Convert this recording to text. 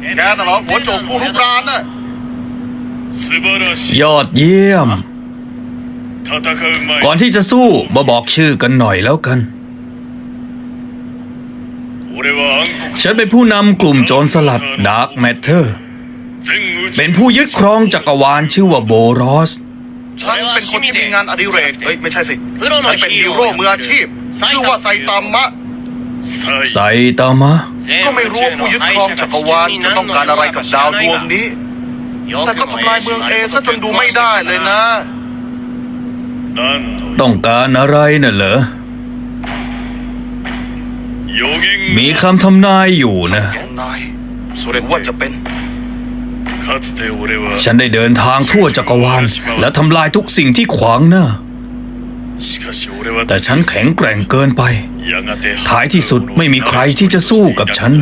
แกน่ะเหรอหัวโจกผู้รุกรานน่ะยอดเยี่ยม ก่อนที่จะสู้มาบอกชื่อกันหน่อยแล้วกัน ฉันเป็นผู้นำกลุ่มโจรสลัดดาร์กแมทเทอร์ เป็นผู้ยึดครองจักรวาลชื่อว่าโบรอส ฉันเป็นคนที่มีงานอดิเรกเฮ้ยไม่ใช่สิ ฉันเป็นฮีโร่มืออาชีพ ชื่อว่าไซตามะ ไซตามะ ก็ไม่รู้ว่าผู้ยึดครองจักรวาลจะต้องการอะไรกับดาวดวงนี้ แต่ก็ทำลายเมืองเอซะจนดูไม่ได้เลยนะ ต้องการอะไรน่ะเหรอ มีคำทำนายอยู่นะฉันได้เดินทางทั่วจักรวาล และทำลายทุกสิ่งที่ขวางหน้า แต่ฉันแข็งแกร่งเกินไป ท้ายที่สุดไม่มีใครที่จะสู้กับฉัน